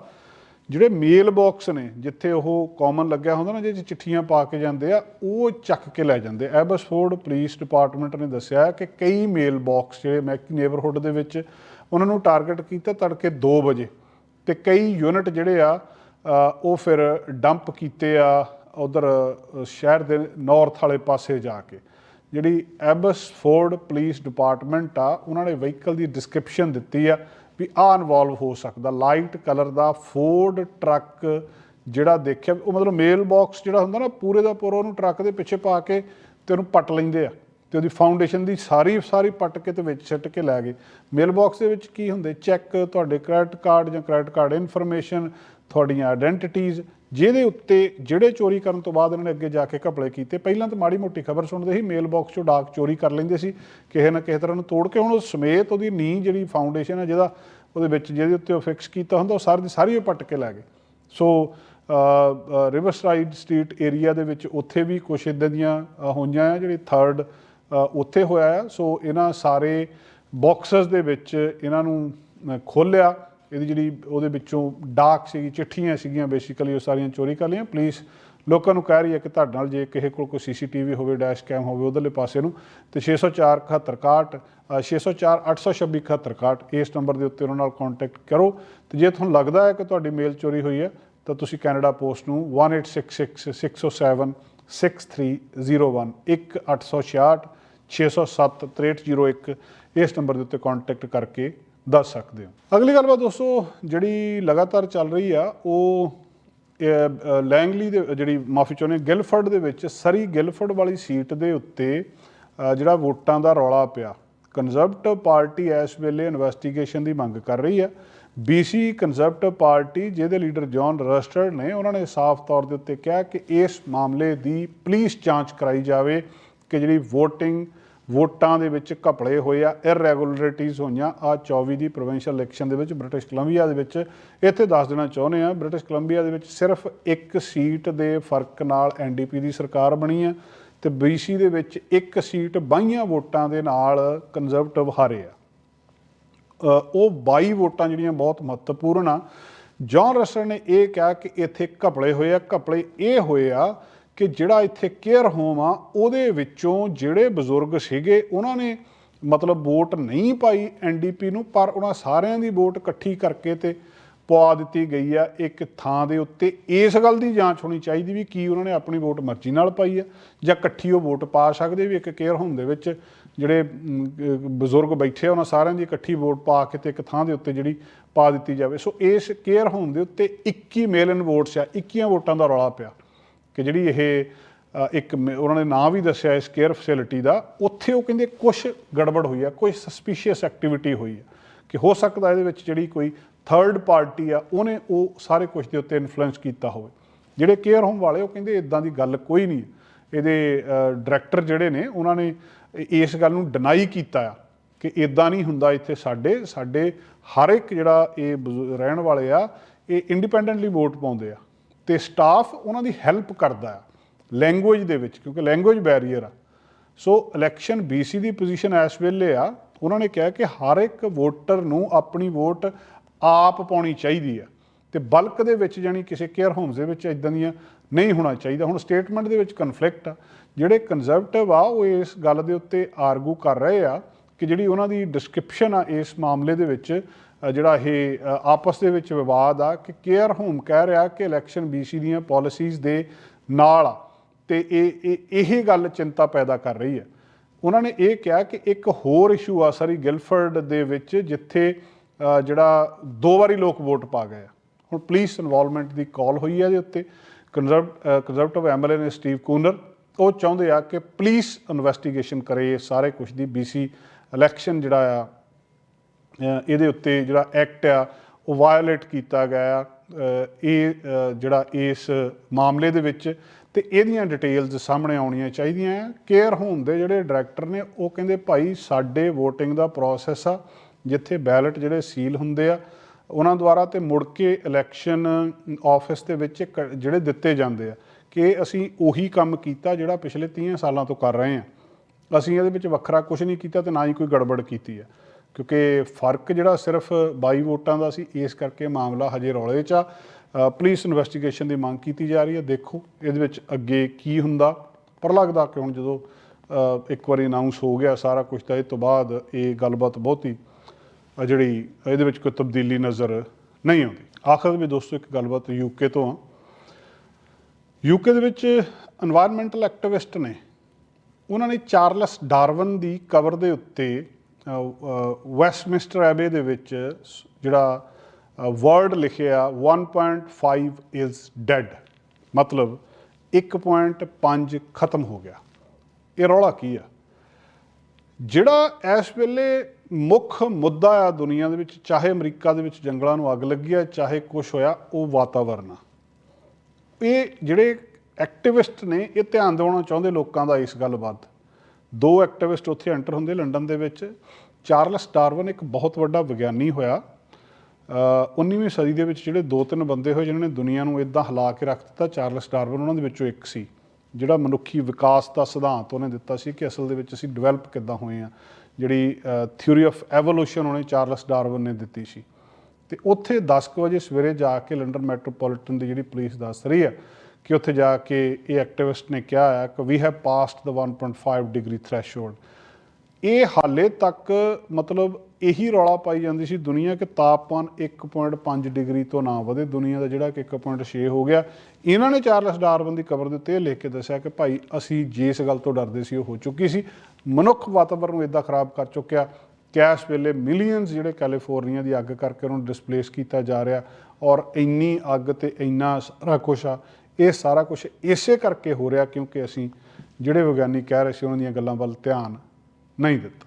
ਜਿਹੜੇ ਮੇਲ ਬਾਕਸ ਨੇ, ਜਿੱਥੇ ਉਹ ਕਾਮਨ ਲੱਗਿਆ ਹੁੰਦਾ ਨਾ, ਜਿਹਦੇ ਚਿੱਠੀਆਂ ਪਾ ਕੇ ਜਾਂਦੇ ਆ, ਉਹ ਚੱਕ ਕੇ ਲੈ ਜਾਂਦੇ। ਐਬਸਫੋਰਡ ਪੁਲਿਸ ਡਿਪਾਰਟਮੈਂਟ ਨੇ ਦੱਸਿਆ ਕਿ ਕਈ ਮੇਲ ਬਾਕਸ ਜਿਹੜੇ ਮੈਕੀ ਨੇਬਰਹੁੱਡ ਦੇ ਵਿੱਚ ਉਹਨਾਂ ਨੂੰ ਟਾਰਗੇਟ ਕੀਤਾ ਤੜਕੇ 2 ਵਜੇ ਤੇ ਕਈ ਯੂਨਿਟ ਜਿਹੜੇ ਆ ਉਹ ਫਿਰ ਡੰਪ ਕੀਤੇ ਆ ਉਧਰ ਸ਼ਹਿਰ ਦੇ ਨਾਰਥ ਵਾਲੇ ਪਾਸੇ ਜਾ ਕੇ। ਜਿਹੜੀ ਐਬਸਫੋਰਡ ਪੁਲਿਸ ਡਿਪਾਰਟਮੈਂਟ ਆ, ਉਹਨਾਂ ਨੇ ਵਹੀਕਲ ਦੀ ਡਿਸਕ੍ਰਿਪਸ਼ਨ ਦਿੱਤੀ ਆ ਵੀ ਆ ਇਨਵੋਲਵ ਹੋ ਸਕਦਾ। ਲਾਈਟ ਕਲਰ ਦਾ ਫੋਰਡ ਟਰੱਕ ਜਿਹੜਾ ਦੇਖਿਆ, ਉਹ ਮਤਲਬ ਮੇਲ ਬਾਕਸ ਜਿਹੜਾ ਹੁੰਦਾ ਨਾ, ਪੂਰੇ ਦਾ ਪੂਰਾ ਉਹਨੂੰ ਟਰੱਕ ਦੇ ਪਿੱਛੇ ਪਾ ਕੇ ਤੇ ਉਹਨੂੰ ਪੱਟ ਲੈਂਦੇ ਆ। ਤੇ ਉਹਦੀ ਫਾਊਂਡੇਸ਼ਨ ਦੀ ਸਾਰੀ ਸਾਰੀ ਪੱਟ ਕੇ ਤੇ ਵਿੱਚ ਸਿੱਟ ਕੇ ਲੈ ਗਏ। ਮੇਲ ਬਾਕਸ ਦੇ ਵਿੱਚ ਕੀ ਹੁੰਦੇ? ਚੈੱਕ ਤੁਹਾਡੇ ਕ੍ਰੈਡਿਟ ਕਾਰਡ ਜਾਂ ਕ੍ਰੈਡਿਟ ਕਾਰਡ ਇਨਫੋਰਮੇਸ਼ਨ ਤੁਹਾਡੀਆਂ ਆਇਡੈਂਟੀਟੀਜ਼ ਜਿਹਦੇ ਉੱਤੇ ਜਿਹੜੇ ਚੋਰੀ ਕਰਨ ਤੋਂ ਬਾਅਦ ਇਹਨਾਂ ਨੇ ਅੱਗੇ ਜਾ ਕੇ ਘਪਲੇ ਕੀਤੇ। ਪਹਿਲਾਂ ਤਾਂ ਮਾੜੀ ਮੋਟੀ ਖਬਰ ਸੁਣਦੇ ਸੀ ਮੇਲ ਬਾਕਸ ਚੋਂ ਡਾਕ ਚੋਰੀ ਕਰ ਲੈਂਦੇ ਸੀ। ਕਿਸੇ ਨਾ ਕਿਸੇ ਤਰ੍ਹਾਂ ਨੂੰ ਤੋੜ ਕੇ ਹੁਣ ਉਹ ਸਮੇਤ ਉਹਦੀ ਨੀਂਹ ਜਿਹੜੀ ਫਾਊਂਡੇਸ਼ਨ ਹੈ ਜਿਹਦਾ ਉਹਦੇ ਵਿੱਚ ਜਿਹਦੇ ਉੱਤੇ ਉਹ ਫਿਕਸ ਕੀਤਾ ਹੁੰਦਾ, ਉਹ ਸਾਰੀ ਦੀ ਸਾਰੀ ਉਹ ਪੱਟ ਕੇ ਲੈ ਗਏ। ਸੋ ਰਿਵਰਸਾਈਡ ਸਟਰੀਟ ਏਰੀਆ ਦੇ ਵਿੱਚ ਉੱਥੇ ਵੀ ਕੁਝ ਇਦਾਂ ਦੀਆਂ ਹੋਈਆਂ ਆ, ਜਿਹੜੀ ਥਰਡ ਉੱਥੇ ਹੋਇਆ ਆ। ਸੋ ਇਹਨਾਂ ਸਾਰੇ ਬਾਕਸਸ ਦੇ ਵਿੱਚ ਇਹਨਾਂ ਨੂੰ ਖੋਲਿਆ ਇਹਦੀ ਜਿਹੜੀ ਉਹਦੇ ਵਿੱਚੋਂ ਡਾਕ ਸੀਗੀ, ਚਿੱਠੀਆਂ ਸੀਗੀਆਂ ਬੇਸਿਕਲੀ ਉਹ ਸਾਰੀਆਂ ਚੋਰੀ ਕਰ ਲਈਆਂ। ਪੁਲਿਸ ਲੋਕਾਂ ਨੂੰ ਕਹਿ ਰਹੀ ਹੈ ਕਿ ਤੁਹਾਡੇ ਨਾਲ ਜੇ ਕਿਸੇ ਕੋਲ ਕੋਈ ਸੀਸੀਟੀਵੀ ਹੋਵੇ ਡੈਸ਼ ਕੈਮ ਹੋਵੇ, ਉਧਰਲੇ ਪਾਸੇ ਨੂੰ। ਤੇ 604 71 604 826 71 ਇਸ ਨੰਬਰ ਦੇ ਉੱਤੇ ਉਹਨਾਂ ਨਾਲ ਕੰਟੈਕਟ ਕਰੋ। ਤੇ ਜੇ ਤੁਹਾਨੂੰ ਲੱਗਦਾ ਹੈ ਕਿ ਤੁਹਾਡੀ ਮੇਲ ਚੋਰੀ ਹੋਈ ਹੈ, ਤਾਂ ਤੁਸੀਂ ਕੈਨੇਡਾ ਪੋਸਟ ਨੂੰ 1866 607 6301 1866 607 6301 ਇਸ ਨੰਬਰ ਦੇ ਉੱਤੇ ਕੰਟੈਕਟ ਕਰਕੇ ਦੱਸ ਸਕਦੇ ਹੋ। ਅਗਲੀ ਗੱਲਬਾਤ ਦੋਸਤੋ, ਜਿਹੜੀ ਲਗਾਤਾਰ ਚੱਲ ਰਹੀ ਆ, ਉਹ ਲੈਂਗਲੀ ਦੇ, ਜਿਹੜੀ ਮਾਫੀ ਚਾਹੁੰਦੇ ਗਿਲਫਰਡ ਦੇ ਵਿੱਚ, ਸਰੀ ਗਿਲਫਰਡ ਵਾਲੀ ਸੀਟ ਦੇ ਉੱਤੇ ਜਿਹੜਾ ਵੋਟਾਂ ਦਾ ਰੌਲਾ ਪਿਆ। ਕੰਜ਼ਰਵੇਟਿਵ ਪਾਰਟੀ ਇਸ ਵੇਲੇ ਇਨਵੈਸਟੀਗੇਸ਼ਨ ਦੀ ਮੰਗ ਕਰ ਰਹੀ ਹੈ BC ਕੰਜ਼ਰਵੇਟਿਵ ਪਾਰਟੀ ਜਿਹਦੇ ਲੀਡਰ ਜੌਨ ਰਸਟਰਡ ਨੇ ਉਹਨਾਂ ਨੇ ਸਾਫ਼ ਤੌਰ ਦੇ ਉੱਤੇ ਕਿਹਾ ਕਿ ਇਸ ਮਾਮਲੇ ਦੀ ਪੁਲਿਸ ਜਾਂਚ ਕਰਾਈ ਜਾਵੇ ਕਿ ਜਿਹੜੀ VOTING ਵੋਟਾਂ ਦੇ ਵਿੱਚ ਘਪਲੇ ਹੋਏ ਆ ਇਰੈਗੂਲਰਿਟੀਜ਼ ਹੋਈਆਂ ਆ 24 ਦੀ ਪ੍ਰੋਵਿੰਸ਼ੀਅਲ ਇਲੈਕਸ਼ਨ ਦੇ ਵਿੱਚ ਬ੍ਰਿਟਿਸ਼ ਕੋਲੰਬੀਆ ਦੇ ਵਿੱਚ। ਇੱਥੇ ਦੱਸ ਦੇਣਾ ਚਾਹੁੰਦੇ ਆ ਬ੍ਰਿਟਿਸ਼ ਕੋਲੰਬੀਆ ਦੇ ਵਿੱਚ ਸਿਰਫ ਇੱਕ ਸੀਟ ਦੇ ਫ਼ਰਕ ਨਾਲ ਐਨਡੀਪੀ ਦੀ ਸਰਕਾਰ ਬਣੀ ਆ ਤੇ BC ਦੇ ਵਿੱਚ ਇੱਕ ਸੀਟ ਬਾਈਆਂ ਵੋਟਾਂ ਦੇ ਨਾਲ ਕੰਜ਼ਰਵੇਟਿਵ ਹਾਰੇ ਆ। ਉਹ 22 ਵੋਟਾਂ ਜਿਹੜੀਆਂ ਬਹੁਤ ਮਹੱਤਵਪੂਰਨ ਆ। ਜੌਨ ਰਸਲ ਨੇ ਇਹ ਕਿਹਾ ਕਿ ਇੱਥੇ ਘਪਲੇ ਹੋਏ ਆ। ਘਪਲੇ ਇਹ ਹੋਏ ਆ ਕਿ ਜਿਹੜਾ ਇੱਥੇ ਕੇਅਰ ਹੋਮ ਆ, ਉਹਦੇ ਵਿੱਚੋਂ ਜਿਹੜੇ ਬਜ਼ੁਰਗ ਸੀਗੇ, ਉਹਨਾਂ ਨੇ ਮਤਲਬ ਵੋਟ ਨਹੀਂ ਪਾਈ ਐਨਡੀਪੀ ਨੂੰ, ਪਰ ਉਹਨਾਂ ਸਾਰਿਆਂ ਦੀ ਵੋਟ ਇਕੱਠੀ ਕਰਕੇ ਤੇ ਪਵਾ ਦਿੱਤੀ ਗਈ ਆ ਇੱਕ ਥਾਂ ਦੇ ਉੱਤੇ। ਇਸ ਗੱਲ ਦੀ ਜਾਂਚ ਹੋਣੀ ਚਾਹੀਦੀ ਵੀ ਕੀ ਉਹਨਾਂ ਨੇ ਆਪਣੀ ਵੋਟ ਮਰਜ਼ੀ ਨਾਲ ਪਾਈ ਆ, ਜਾਂ ਇਕੱਠੀ ਉਹ ਵੋਟ ਪਾ ਸਕਦੇ ਵੀ ਇੱਕ ਕੇਅਰ ਹੋਮ ਦੇ ਵਿੱਚ ਜਿਹੜੇ ਬਜ਼ੁਰਗ ਬੈਠੇ ਆ, ਉਹਨਾਂ ਸਾਰਿਆਂ ਦੀ ਇਕੱਠੀ ਵੋਟ ਪਾ ਕੇ ਤੇ ਇੱਕ ਥਾਂ ਦੇ ਉੱਤੇ ਜਿਹੜੀ ਪਾ ਦਿੱਤੀ ਜਾਵੇ। ਸੋ ਇਸ ਕੇਅਰ ਹੋਮ ਦੇ ਉੱਤੇ 21 ਮੇਲਨ ਵੋਟਸ ਆ 21 ਵੋਟਾਂ ਦਾ ਰੌਲਾ ਪਿਆ ਕਿ ਜਿਹੜੀ ਇਹ ਇੱਕ ਮ- ਉਹਨਾਂ ਨੇ ਨਾਂ ਵੀ ਦੱਸਿਆ ਇਸ ਕੇਅਰ ਫੈਸਿਲਿਟੀ ਦਾ, ਉੱਥੇ ਉਹ ਕਹਿੰਦੇ ਕੁਝ ਗੜਬੜ ਹੋਈ ਆ, ਕੋਈ ਸਸਪੀਸ਼ੀਅਸ ਐਕਟੀਵਿਟੀ ਹੋਈ ਆ ਕਿ ਹੋ ਸਕਦਾ ਇਹਦੇ ਵਿੱਚ ਜਿਹੜੀ ਕੋਈ ਥਰਡ ਪਾਰਟੀ ਆ, ਉਹਨੇ ਉਹ ਸਾਰੇ ਕੁਝ ਦੇ ਉੱਤੇ ਇਨਫਲੂਐਂਸ ਕੀਤਾ ਹੋਵੇ। ਜਿਹੜੇ ਕੇਅਰ ਹੋਮ ਵਾਲੇ, ਉਹ ਕਹਿੰਦੇ ਇਦਾਂ ਦੀ ਗੱਲ ਕੋਈ ਨਹੀਂ। ਇਹਦੇ ਡਾਇਰੈਕਟਰ ਜਿਹੜੇ ਨੇ, ਉਹਨਾਂ ਨੇ ਇਸ ਗੱਲ ਨੂੰ ਡਿਨਾਈ ਕੀਤਾ ਆ ਕਿ ਇਦਾਂ ਨਹੀਂ ਹੁੰਦਾ ਇੱਥੇ ਸਾਡੇ ਸਾਡੇ ਹਰ ਇੱਕ ਜਿਹੜਾ ਇਹ ਬਜ਼ੁ- ਰਹਿਣ ਵਾਲੇ ਆ, ਇਹ ਇੰਡੀਪੈਂਡੈਂਟਲੀ ਵੋਟ ਪਾਉਂਦੇ ਆ। ਤੇ ਸਟਾਫ ਉਹਨਾਂ ਦੀ ਹੈਲਪ ਕਰਦਾ ਆ ਲੈਂਗੁਏਜ ਦੇ ਵਿੱਚ, ਕਿਉਂਕਿ ਲੈਂਗੁਏਜ ਬੈਰੀਅਰ ਆ। ਸੋ ਇਲੈਕਸ਼ਨ BC ਦੀ ਪੋਜੀਸ਼ਨ ਇਸ ਵੇਲੇ ਆ, ਉਹਨਾਂ ਨੇ ਕਿਹਾ ਕਿ ਹਰ ਇੱਕ ਵੋਟਰ ਨੂੰ ਆਪਣੀ ਵੋਟ ਆਪ ਪਾਉਣੀ ਚਾਹੀਦੀ ਆ ਤੇ ਬਲਕ ਦੇ ਵਿੱਚ ਜਾਨੀ ਕਿਸੇ ਕੇਅਰ ਹੋਮਸ ਦੇ ਵਿੱਚ ਇਦਾਂ ਦੀਆਂ ਨਹੀਂ ਹੋਣਾ ਚਾਹੀਦਾ। ਹੁਣ ਸਟੇਟਮੈਂਟ ਦੇ ਵਿੱਚ ਕਨਫਲਿਕਟ ਆ। ਜਿਹੜੇ ਕੰਜ਼ਰਵੇਟਿਵ ਆ, ਉਹ ਇਸ ਗੱਲ ਦੇ ਉੱਤੇ ਆਰਗੂ ਕਰ ਰਹੇ ਆ ਕਿ ਜਿਹੜੀ ਉਹਨਾਂ ਦੀ ਡਿਸਕ੍ਰਿਪਸ਼ਨ ਆ, ਇਸ ਮਾਮਲੇ ਦੇ ਵਿੱਚ ਜਿਹੜਾ ਇਹ ਆਪਸ ਦੇ ਵਿੱਚ ਵਿਵਾਦ ਆ ਕਿ ਕੇਅਰ ਹੋਮ ਕਹਿ ਰਿਹਾ ਕਿ ਇਲੈਕਸ਼ਨ BC ਦੀਆਂ ਪਾਲਿਸੀਜ਼ ਦੇ ਨਾਲ ਆ। ਤੇ ਇਹ ਇਹ ਗੱਲ ਚਿੰਤਾ ਪੈਦਾ ਕਰ ਰਹੀ ਹੈ। ਉਹਨਾਂ ਨੇ ਇਹ ਕਿਹਾ ਕਿ ਇੱਕ ਹੋਰ ਇਸ਼ੂ ਆ, ਸਾਰੀ ਗਿਲਫਰਡ ਦੇ ਵਿੱਚ, ਜਿੱਥੇ ਜਿਹੜਾ ਦੋ ਵਾਰੀ ਲੋਕ ਵੋਟ ਪਾ ਗਏ ਆ। ਹੁਣ ਪੁਲਿਸ ਇਨਵੋਲਵਮੈਂਟ ਦੀ ਕਾਲ ਹੋਈ ਹੈ ਇਹਦੇ ਉੱਤੇ। ਕੰਜ਼ਰਵ ਕੰਜ਼ਰਵੇਟਿਵ ਐਮਐਲਏ ਨੇ ਸਟੀਵ ਕੂਨਰ। ਉਹ ਚਾਹੁੰਦੇ ਆ ਕਿ ਪੁਲਿਸ ਇਨਵੈਸਟੀਗੇਸ਼ਨ ਕਰੇ ਇਹ ਸਾਰੇ ਕੁਝ ਦੀ। BC ਇਲੈਕਸ਼ਨ ਜਿਹੜਾ ਆ ਇਹਦੇ ਉੱਤੇ ਜਿਹੜਾ ਐਕਟ ਆ, ਉਹ ਵਾਇਓਲੇਟ ਕੀਤਾ ਗਿਆ ਆ। ਇਹ ਜਿਹੜਾ ਇਸ ਮਾਮਲੇ ਦੇ ਵਿੱਚ ਤੇ ਇਹਦੀਆਂ ਡਿਟੇਲਸ ਸਾਹਮਣੇ ਆਉਣੀਆਂ ਚਾਹੀਦੀਆਂ ਆ। ਕੇਅਰ ਹੋਮ ਦੇ ਜਿਹੜੇ ਡਾਇਰੈਕਟਰ ਨੇ, ਉਹ ਕਹਿੰਦੇ ਭਾਈ ਸਾਡੇ VOTING ਦਾ ਪ੍ਰੋਸੈਸ ਆ। ਜਿੱਥੇ ਬੈਲਟ ਜਿਹੜੇ ਸੀਲ ਹੁੰਦੇ ਆ, ਉਹਨਾਂ ਦੁਆਰਾ ਤੇ ਮੁੜ ਕੇ ਇਲੈਕਸ਼ਨ ਆਫਿਸ ਦੇ ਵਿੱਚ ਇੱਕ ਜਿਹੜੇ ਦਿੱਤੇ ਜਾਂਦੇ ਆ ਕਿ ਅਸੀਂ ਉਹੀ ਕੰਮ ਕੀਤਾ ਜਿਹੜਾ ਪਿਛਲੇ 30 ਸਾਲਾਂ ਤੋਂ ਕਰ ਰਹੇ ਆ। ਅਸੀਂ ਇਹਦੇ ਵਿੱਚ ਵੱਖਰਾ ਕੁਝ ਨਹੀਂ ਕੀਤਾ ਤੇ ਨਾ ਹੀ ਕੋਈ ਗੜਬੜ ਕੀਤੀ ਹੈ ਕਿਉਂਕਿ ਫ਼ਰਕ ਜਿਹੜਾ ਸਿਰਫ 22 ਵੋਟਾਂ ਦਾ ਸੀ, ਇਸ ਕਰਕੇ ਮਾਮਲਾ ਹਜੇ ਰੌਲੇ 'ਚ ਆ। ਪੁਲਿਸ ਇਨਵੈਸਟੀਗੇਸ਼ਨ ਦੀ ਮੰਗ ਕੀਤੀ ਜਾ ਰਹੀ ਹੈ ਦੇਖੋ ਇਹਦੇ ਵਿੱਚ ਅੱਗੇ ਕੀ ਹੁੰਦਾ। ਪਰ ਲੱਗਦਾ ਕਿ ਹੁਣ ਜਦੋਂ ਇੱਕ ਵਾਰੀ ਅਨਾਉਂਸ ਹੋ ਗਿਆ ਸਾਰਾ ਕੁਝ ਤਾਂ ਇਹ ਤੋਂ ਬਾਅਦ ਇਹ ਗੱਲਬਾਤ ਬਹੁਤੀ ਜਿਹੜੀ ਇਹਦੇ ਵਿੱਚ ਕੋਈ ਤਬਦੀਲੀ ਨਜ਼ਰ ਨਹੀਂ ਆਉਂਦੀ। ਆਖਰ ਵੀ ਦੋਸਤੋ ਇੱਕ ਗੱਲਬਾਤ ਯੂਕੇ ਤੋਂ ਆ। ਯੂਕੇ ਦੇ ਵਿੱਚ এনवायरमेंटਲ ਐਕਟਿਵਿਸਟ ਨੇ, ਉਹਨਾਂ ਨੇ ਚਾਰਲਸ ਡਾਰਵਨ ਦੀ ਕਬਰ ਦੇ ਉੱਤੇ ਵੈਸਟਮਿੰਸਟਰ ਐਬੇ ਦੇ ਵਿੱਚ ਜਿਹੜਾ ਵਰਡ ਲਿਖਿਆ 1.5 ਇਜ਼ ਡੈਡ ਮਤਲਬ 1.5 ਖਤਮ ਹੋ ਗਿਆ। ਇਹ ਰੌਲਾ ਕੀ ਆ? ਜਿਹੜਾ ਇਸ ਵੇਲੇ ਮੁੱਖ ਮੁੱਦਾ ਆ ਦੁਨੀਆ ਦੇ ਵਿੱਚ ਚਾਹੇ ਅਮਰੀਕਾ ਦੇ ਵਿੱਚ ਜੰਗਲਾਂ ਨੂੰ ਅੱਗ ਲੱਗੀ ਆ ਚਾਹੇ ਕੁਝ ਹੋਇਆ ਉਹ ਵਾਤਾਵਰਨ ਆ। ਇਹ ਜਿਹੜੇ ਐਕਟਿਵਿਸਟ ਨੇ ਇਹ ਧਿਆਨ ਦਿਵਾਉਣਾ ਚਾਹੁੰਦੇ ਲੋਕਾਂ ਦਾ ਇਸ ਗੱਲ ਵੱਲ ਦੋ ਐਕਟਿਵਿਸਟ ਉੱਥੇ ਐਂਟਰ ਹੁੰਦੇ ਲੰਡਨ ਦੇ ਵਿੱਚ। ਚਾਰਲਸ ਡਾਰਵਨ ਇੱਕ ਬਹੁਤ ਵੱਡਾ ਵਿਗਿਆਨੀ ਹੋਇਆ। ਅ, 19ਵੀਂ ਸਦੀ ਦੇ ਵਿੱਚ ਜਿਹੜੇ ਦੋ ਤਿੰਨ ਬੰਦੇ ਹੋਏ ਜਿਨ੍ਹਾਂ ਨੇ ਦੁਨੀਆ ਨੂੰ ਇਦਾਂ ਹਿਲਾ ਕੇ ਰੱਖ ਦਿੱਤਾ ਚਾਰਲਸ ਡਾਰਵਨ ਉਹਨਾਂ ਦੇ ਵਿੱਚੋਂ ਇੱਕ ਸੀ ਜਿਹੜਾ ਮਨੁੱਖੀ ਵਿਕਾਸ ਦਾ ਸਿਧਾਂਤ ਉਹਨੇ ਦਿੱਤਾ ਸੀ ਕਿ ਅਸਲ ਦੇ ਵਿੱਚ ਅਸੀਂ ਡਿਵੈਲਪ ਕਿੱਦਾਂ ਹੋਏ ਆ ਜਿਹੜੀ ਥਿਊਰੀ ਆਫ ਐਵੋਲੂਸ਼ਨ ਉਹਨੇ ਚਾਰਲਸ ਡਾਰਵਨ ਨੇ ਦਿੱਤੀ ਸੀ। ਤੇ ਉੱਥੇ 10 ਕੁ ਵਜੇ ਸਵੇਰੇ ਜਾ ਕੇ ਲੰਡਨ ਮੈਟਰੋਪੋਲੀਟਨ ਦੀ ਜਿਹੜੀ ਪੁਲਿਸ ਦੱਸ ਰਹੀ ਹੈ ਕਿ ਉੱਥੇ ਜਾ ਕੇ ਇਹ ਐਕਟਿਵਿਸਟ ਨੇ ਕਿਹਾ ਹੈ ਕਿ we have passed the 1.5 degree threshold ਇਹ ਹਾਲੇ ਤੱਕ ਮਤਲਬ ਇਹੀ ਰੌਲਾ ਪਾਈ ਜਾਂਦੀ ਸੀ ਦੁਨੀਆ ਕਿ ਤਾਪਮਾਨ 1.5 ਡਿਗਰੀ ਤੋਂ ਨਾ ਵਧੇ। ਦੁਨੀਆ ਦਾ ਜਿਹੜਾ ਕਿ 1.6 ਹੋ ਗਿਆ। ਇਹਨਾਂ ਨੇ ਚਾਰਲਸ ਡਾਰਵਨ ਦੀ ਕਬਰ ਦੇ ਉੱਤੇ ਇਹ ਲਿਖ ਕੇ ਦੱਸਿਆ ਕਿ ਭਾਈ ਅਸੀਂ ਜਿਸ ਗੱਲ ਤੋਂ ਡਰਦੇ ਸੀ, ਉਹ ਹੋ ਚੁੱਕੀ ਸੀ। ਮਨੁੱਖ ਵਾਤਾਵਰਣ ਨੂੰ ਇਦਾਂ ਖਰਾਬ ਕਰ ਚੁੱਕਿਆ। ਕੈਸ ਵੇਲੇ ਮਿਲੀਅਨਸ ਜਿਹੜੇ ਕੈਲੀਫੋਰਨੀਆ ਦੀ ਅੱਗ ਕਰਕੇ ਉਹਨੂੰ ਡਿਸਪਲੇਸ ਕੀਤਾ ਜਾ ਰਿਹਾ ਔਰ ਇੰਨੀ ਅੱਗ ਤੇ ਇੰਨਾ ਸਾਰਾ ਕੁਛ ਆ। ਇਹ ਸਾਰਾ ਕੁਝ ਇਸੇ ਕਰਕੇ ਹੋ ਰਿਹਾ ਕਿਉਂਕਿ ਅਸੀਂ ਜਿਹੜੇ ਵਿਗਿਆਨੀ ਕਹਿ ਰਹੇ ਸੀ, ਉਹਨਾਂ ਦੀਆਂ ਗੱਲਾਂ ਵੱਲ ਧਿਆਨ ਨਹੀਂ ਦਿੱਤਾ।